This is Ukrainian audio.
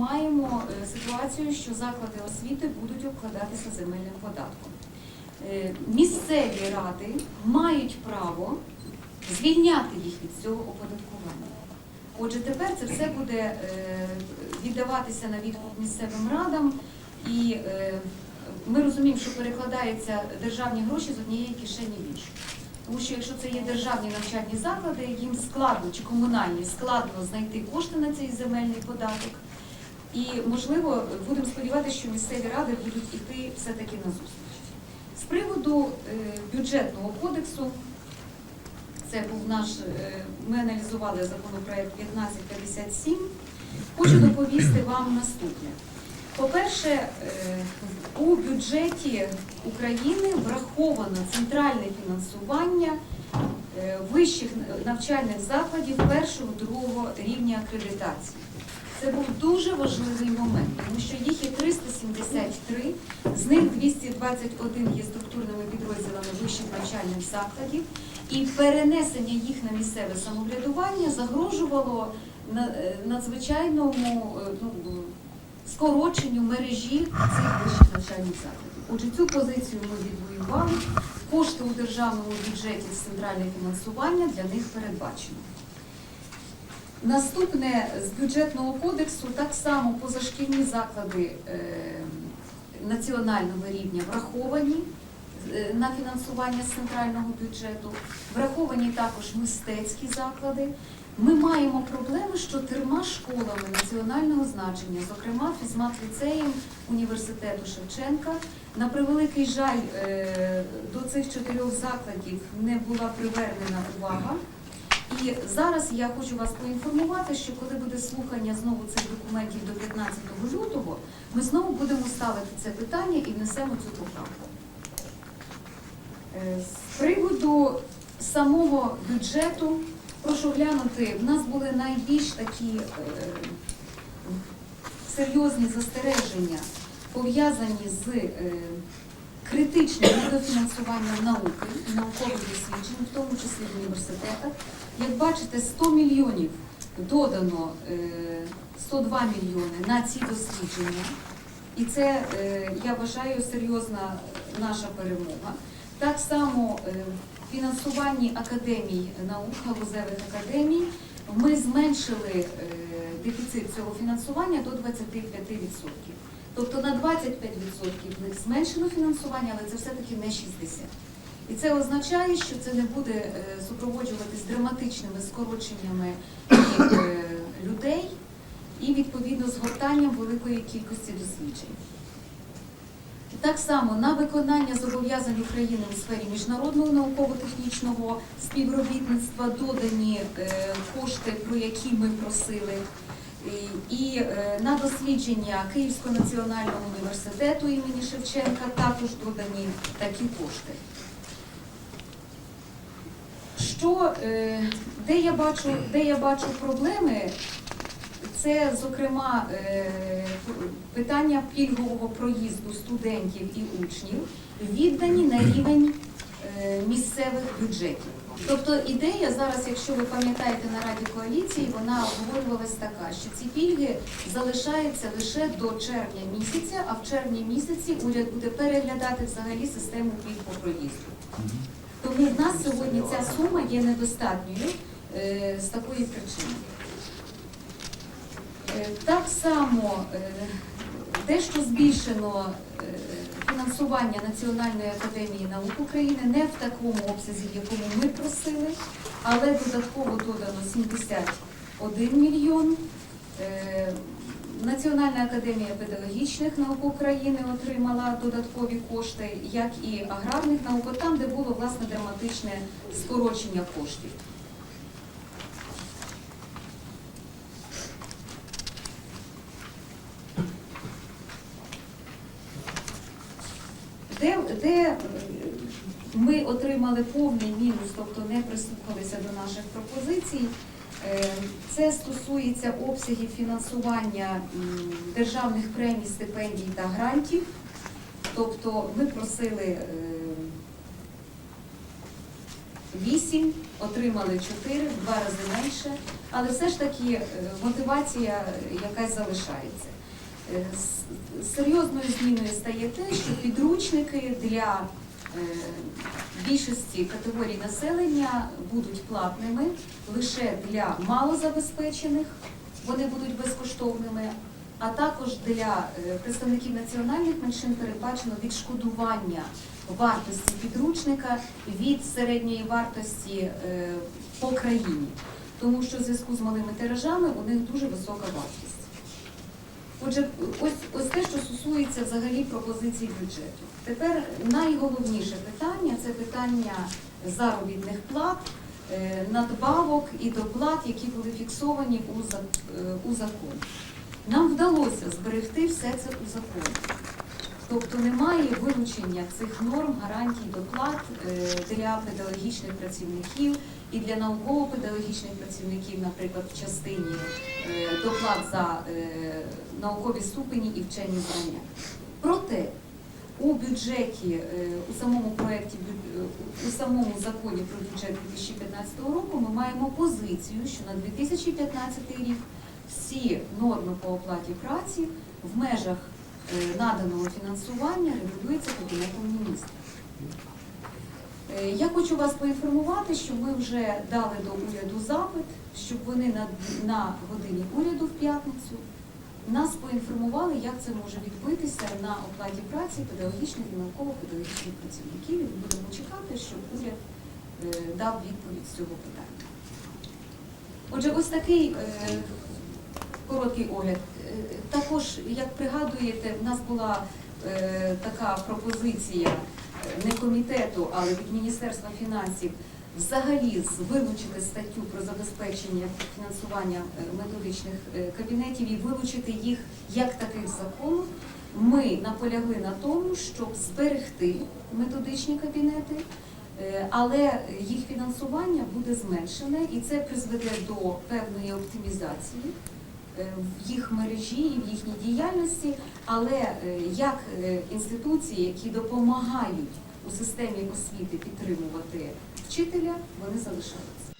маємо е, ситуацію, що заклади освіти будуть обкладатися земельним податком. Е, Місцеві ради мають право звільняти їх від цього оподаткування. Отже, тепер це все буде е, віддаватися на відкуп місцевим радам, і ми розуміємо, що перекладаються державні гроші з однієї кишені в іншу. Тому що якщо це є державні навчальні заклади, їм складно чи комунальні складно знайти кошти на цей земельний податок. І можливо, будемо сподіватися, що місцеві ради будуть іти все-таки на зустріч. З приводу е, бюджетного кодексу, це був наш, е, ми аналізували законопроект 1557. Хочу доповісти вам наступне. По-перше, е, у бюджеті України враховано центральне фінансування вищих навчальних закладів першого другого рівня акредитації. Це був дуже важливий момент, тому що їх є 373, з них 221 є структурними підрозділами вищих навчальних закладів, і перенесення їх на місцеве самоврядування загрожувало е, надзвичайному е, ну, скороченню мережі цих вищих навчальних закладів. Отже, цю позицію ми відвоювали. Кошти у державному бюджеті з центральне фінансування для них передбачено. Наступне з бюджетного кодексу так само позашкільні заклади е, національного рівня враховані е, на фінансування з центрального бюджету, враховані також мистецькі заклади. Ми маємо проблеми з чотирма школами національного значення, зокрема фізмат-ліцеєм університету Шевченка. На превеликий жаль, е, до цих чотирьох закладів не була привернена увага. І зараз я хочу вас поінформувати, що коли буде слухання знову цих документів до 15 лютого, ми знову будемо ставити це питання і внесемо цю поправку. Е, З приводу самого бюджету, прошу глянути, в нас були найбільш такі е, серйозні застереження, пов'язані з е, критичним недофінансуванням науки і наукових досліджень, в тому числі в університетах. Як бачите, 100 мільйонів додано е, 102 мільйони на ці дослідження. І це, е, я вважаю, серйозна наша перемога. Так само е, в фінансуванні академій наук, галузевих академій, ми зменшили е, дефіцит цього фінансування до 25%. Тобто на 25% в них зменшено фінансування, але це все-таки не 60%. І це означає, що це не буде е, супроводжуватись драматичними скороченнями е, людей і відповідно згортанням великої кількості досліджень. Так само на виконання зобов'язань України у сфері міжнародного науково-технічного співробітництва додані е, кошти, про які ми просили. І- е, на дослідження Київського національного університету імені Шевченка також додані такі кошти. Що, е, де я бачу, де я бачу проблеми, це, зокрема, е, питання пільгового проїзду студентів і учнів віддані на рівень місцевих бюджетів. Тобто ідея зараз, якщо ви пам'ятаєте на Раді коаліції, вона обговорювалась така, що ці пільги залишаються лише до червня місяця, а в червні місяці уряд буде переглядати взагалі систему пільг по проїзду. Тому в нас сьогодні ця сума є недостатньою е, з такої причини. Е, Так само е, дещо збільшено е, фінансування Національної академії наук України не в такому обсязі, в якому ми просили, але додатково додано 71 мільйон. Е, Національна академія педагогічних наук України отримала додаткові кошти, як і аграрних наук, там, де було власне драматичне скорочення коштів. Де, де е, ми отримали повний мінус, тобто не прислухалися до наших пропозицій, е, це стосується обсягів фінансування державних премій, стипендій та грантів. Тобто ми просили е, 8, отримали 4, в два рази менше, але все ж таки е, мотивація якась залишається. Е, Серйозною зміною стає те, що підручники для е, більшості категорій населення будуть платними лише для малозабезпечених, вони будуть безкоштовними, а також для е, представників національних меншин передбачено відшкодування вартості підручника від середньої вартості по країні, тому що в зв'язку з малими тиражами у них дуже висока вартість. Отже, ось, ось те, що стосується взагалі пропозицій бюджету. Тепер найголовніше питання це питання заробітних плат, е, надбавок і доплат, які були фіксовані е, у законі. Нам вдалося зберегти все це у законі. Тобто немає вилучення цих норм, гарантій доплат е, для педагогічних працівників і для науково-педагогічних працівників, наприклад, в частині е, доплат за е, наукові ступені і вчені звання. Проте у бюджеті, у самому проєкті, у самому законі про бюджет 2015 року ми маємо позицію, що на 2015 рік всі норми по оплаті праці в межах наданого фінансування регулюються Кабінетом міністрів. Е, Я хочу вас поінформувати, що ми вже дали до уряду запит, щоб вони на, на годині уряду в п'ятницю нас поінформували, як це може відбитися на оплаті праці педагогічних і науково-педагогічних працівників. І будемо чекати, щоб уряд е, дав відповідь з цього питання. Отже, ось такий е, короткий огляд. Також, як пригадуєте, в нас була е, така пропозиція е, не комітету, але від Міністерства фінансів взагалі вилучити статтю про забезпечення фінансування е, методичних е, кабінетів і вилучити їх як таких закону. Ми наполягли на тому, щоб зберегти методичні кабінети, але їх фінансування буде зменшене, і це призведе до певної оптимізації в їх мережі в їхній діяльності, але е, як е, інституції, які допомагають у системі освіти підтримувати вчителя, вони залишаються.